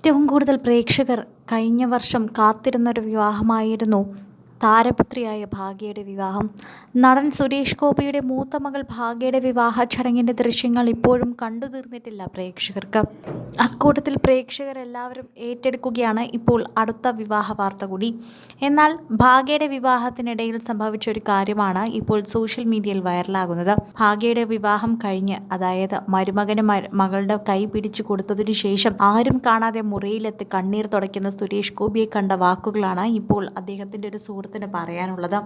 ഏറ്റവും കൂടുതൽ പ്രേക്ഷകർ കഴിഞ്ഞ വർഷം കാത്തിരുന്നൊരു വിവാഹമായിരുന്നു. താരപുത്രിയായ ഭാഗ്യയുടെ വിവാഹം. നടൻ സുരേഷ് ഗോപിയുടെ മൂത്ത മകൾ ഭാഗ്യയുടെ വിവാഹ ചടങ്ങിന്റെ ദൃശ്യങ്ങൾ ഇപ്പോഴും കണ്ടു തീർന്നിട്ടില്ല പ്രേക്ഷകർക്ക്. അക്കൂട്ടത്തിൽ പ്രേക്ഷകരെല്ലാവരും ഏറ്റെടുക്കുകയാണ് ഇപ്പോൾ അടുത്ത വിവാഹ വാർത്ത കൂടി. എന്നാൽ ഭാഗ്യയുടെ വിവാഹത്തിനിടയിൽ സംഭവിച്ച ഒരു കാര്യമാണ് ഇപ്പോൾ സോഷ്യൽ മീഡിയയിൽ വൈറലാകുന്നത്. ഭാഗ്യയുടെ വിവാഹം കഴിഞ്ഞ് അതായത് മരുമകന് മകളുടെ കൈ പിടിച്ചു കൊടുത്തതിനു ശേഷം ആരും കാണാതെ മുറിയിലെത്തി കണ്ണീർ തുടയ്ക്കുന്ന സുരേഷ് ഗോപിയെ കണ്ട വാക്കുകളാണ് ഇപ്പോൾ അദ്ദേഹത്തിന്റെ ഒരു സുഹൃത്തിന് പറയാനുള്ളത്.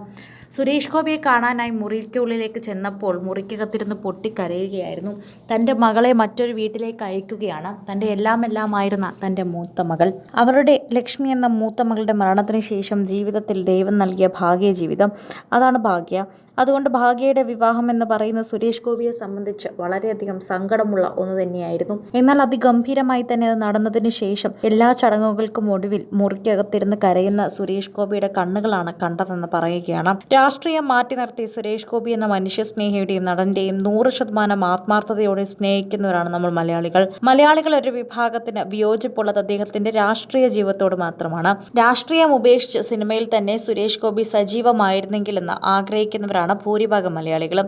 സുരേഷ് ഗോപിയെ കാണാനായി മുറിക്കുള്ളിലേക്ക് ചെന്നപ്പോൾ മുറിക്കകത്തിരുന്ന് പൊട്ടിക്കരയുകയായിരുന്നു. തന്റെ മകളെ മറ്റൊരു വീട്ടിലേക്ക് അയക്കുകയാണ്. തന്റെ എല്ലാം എല്ലാമായിരുന്ന തന്റെ മൂത്ത മകൾ. അവരുടെ ലക്ഷ്മി എന്ന മൂത്ത മകളുടെ മരണത്തിന് ശേഷം ജീവിതത്തിൽ ദൈവം നൽകിയ ഭാഗ്യ ജീവിതം. അതാണ് ഭാഗ്യ. അതുകൊണ്ട് ഭാഗ്യയുടെ വിവാഹം എന്ന് പറയുന്ന സുരേഷ് ഗോപിയെ സംബന്ധിച്ച് വളരെയധികം സങ്കടമുള്ള ഒന്ന് തന്നെയായിരുന്നു. എന്നാൽ അതിഗംഭീരമായി തന്നെ അത് നടന്നതിന് ശേഷം എല്ലാ ചടങ്ങുകൾക്കും ഒടുവിൽ മുറിക്കകത്തിരുന്ന് കരയുന്ന സുരേഷ് ഗോപിയുടെ കണ്ണുകളാണ് കണ്ടതെന്ന് പറയുകയാണ്. രാഷ്ട്രീയം മാറ്റി നിർത്തി സുരേഷ് ഗോപി എന്ന മനുഷ്യ മനുഷ്യസ്നേഹിയുടെയും നടന്റെയും നൂറ് ശതമാനം ആത്മാർത്ഥതയോടെ സ്നേഹിക്കുന്നവരാണ് നമ്മൾ മലയാളികൾ. മലയാളികൾ ഒരു വിഭാഗത്തിന് വിയോജിപ്പുള്ളത് അദ്ദേഹത്തിന്റെ രാഷ്ട്രീയ ജീവിതത്തോട് മാത്രമാണ്. രാഷ്ട്രീയം ഉപേക്ഷിച്ച് സിനിമയിൽ തന്നെ സുരേഷ് ഗോപി സജീവമായിരുന്നെങ്കിലെന്ന് ആഗ്രഹിക്കുന്നവരാണ് ഭൂരിഭാഗം മലയാളികളും.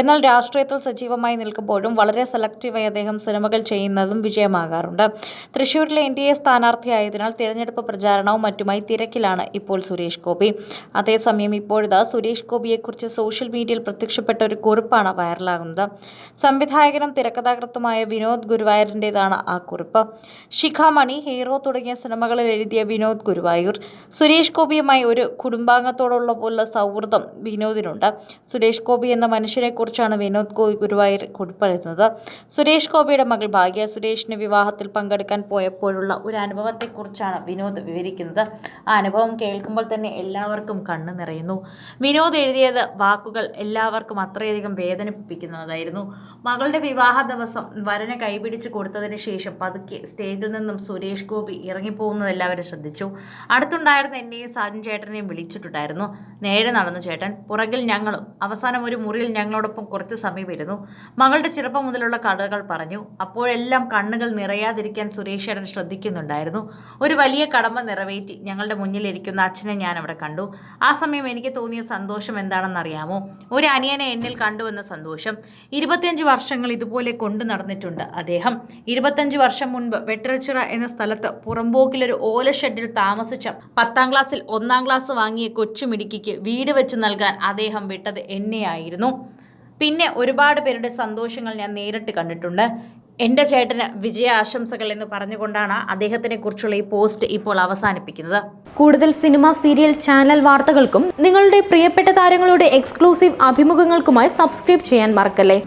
എന്നാൽ രാഷ്ട്രീയത്തിൽ സജീവമായി നിൽക്കുമ്പോഴും വളരെ സെലക്റ്റീവായി അദ്ദേഹം സിനിമകൾ ചെയ്യുന്നതും വിജയമാകാറുണ്ട്. തൃശൂരിലെ എൻ ഡി എ സ്ഥാനാർത്ഥിയായതിനാൽ തിരഞ്ഞെടുപ്പ് പ്രചാരണവും മറ്റുമായി തിരക്കിലാണ് ഇപ്പോൾ സുരേഷ് ഗോപി. അതേസമയം ഇപ്പോഴിതാ സുരേഷ് ഗോപിയെക്കുറിച്ച് സോഷ്യൽ മീഡിയയിൽ പ്രത്യക്ഷപ്പെട്ട ഒരു കുറിപ്പാണ് വൈറലാകുന്നത്. സംവിധായകനും തിരക്കഥാകൃത്തുമായ വിനോദ് ഗുരുവായൂരിന്റെതാണ് ആ കുറിപ്പ്. ശിഖാമണി ഹീറോ തുടങ്ങിയ സിനിമകളിൽ എഴുതിയ വിനോദ് ഗുരുവായൂർ. സുരേഷ് ഗോപിയുമായി ഒരു കുടുംബാംഗത്തോടുള്ള പോലുള്ള സൗഹൃദം വിനോദിനുണ്ട്. സുരേഷ് ഗോപി എന്ന മനുഷ്യനെക്കുറിച്ചാണ് വിനോദ് ഗുരുവായൂർ കുറിപ്പെഴുതുന്നത് സുരേഷ് ഗോപിയുടെ മകൾ ഭാഗ്യ സുരേഷിന് വിവാഹത്തിൽ പങ്കെടുക്കാൻ പോയപ്പോഴുള്ള ഒരു അനുഭവത്തെക്കുറിച്ചാണ് വിനോദ് വിവരിക്കുന്നത്. ആ അനുഭവം കേൾക്കുമ്പോൾ തന്നെ എല്ലാവർക്കും കണ്ണു നിറയുന്നു. വിനോദ് എഴുതിയത് വാക്കുകൾ എല്ലാവർക്കും അത്രയധികം വേദനിപ്പിക്കുന്നതായിരുന്നു. മകളുടെ വിവാഹ ദിവസം വരനെ കൈപിടിച്ച് കൊടുത്തതിന് ശേഷം പതുക്കെ സ്റ്റേജിൽ നിന്നും സുരേഷ് ഗോപി ഇറങ്ങിപ്പോകുന്നത് എല്ലാവരും ശ്രദ്ധിച്ചു. അടുത്തുണ്ടായിരുന്ന എന്നെയും സാജൻ ചേട്ടനെയും വിളിച്ചിട്ടുണ്ടായിരുന്നു. നേരെ നടന്നു ചേട്ടൻ പുറകിൽ ഞങ്ങളും. അവസാനം ഒരു മുറിയിൽ ഞങ്ങളോടൊപ്പം കുറച്ച് സമയം ഇരുന്നു മകളുടെ ചെറുപ്പം മുതലുള്ള കഥകൾ പറഞ്ഞു. അപ്പോഴെല്ലാം കണ്ണുകൾ നിറയാതിരിക്കാൻ സുരേഷ് ചേട്ടൻ ശ്രദ്ധിക്കുന്നുണ്ടായിരുന്നു. ഒരു വലിയ കടമ്പ നിറവേറ്റി ഞങ്ങളുടെ മുന്നിലിരിക്കുന്ന അച്ഛനെ ഞാൻ അവിടെ കണ്ടു. ആ സമയം എനിക്ക് തോന്നിയ സന്തോഷം എന്താണെന്നറിയാമോ? ഒരു അനിയനെ എന്നിൽ കണ്ടുവന്ന സന്തോഷം. ഇരുപത്തിയഞ്ച് വർഷങ്ങൾ ഇതുപോലെ കൊണ്ടു നടന്നിട്ടുണ്ട് അദ്ദേഹം. ഇരുപത്തഞ്ച് വർഷം മുൻപ് വെട്ടറച്ചിറ എന്ന സ്ഥലത്ത് പുറമ്പോക്കിലൊരു ഓല ഷെഡിൽ താമസിച്ച പത്താം ക്ലാസ്സിൽ ഒന്നാം ക്ലാസ് വാങ്ങിയ കൊച്ചുമിടുക്കിക്ക് വീട് വെച്ച് നൽകാൻ അദ്ദേഹം വിട്ടത് എന്നെയായിരുന്നു. പിന്നെ ഒരുപാട് പേരുടെ സന്തോഷങ്ങൾ ഞാൻ നേരിട്ട് കണ്ടിട്ടുണ്ട്. എന്റെ ചേട്ടന് വിജയ ആശംസകൾ എന്ന് പറഞ്ഞുകൊണ്ടാണ് അദ്ദേഹത്തിനെ കുറിച്ചുള്ള ഈ പോസ്റ്റ് ഇപ്പോൾ അവസാനിപ്പിക്കുന്നത്. കൂടുതൽ സിനിമ സീരിയൽ ചാനൽ വാർത്തകൾക്കും നിങ്ങളുടെ പ്രിയപ്പെട്ട താരങ്ങളുടെ എക്സ്ക്ലൂസീവ് അഭിമുഖങ്ങൾക്കുമായി സബ്സ്ക്രൈബ് ചെയ്യാൻ മറക്കല്ലേ?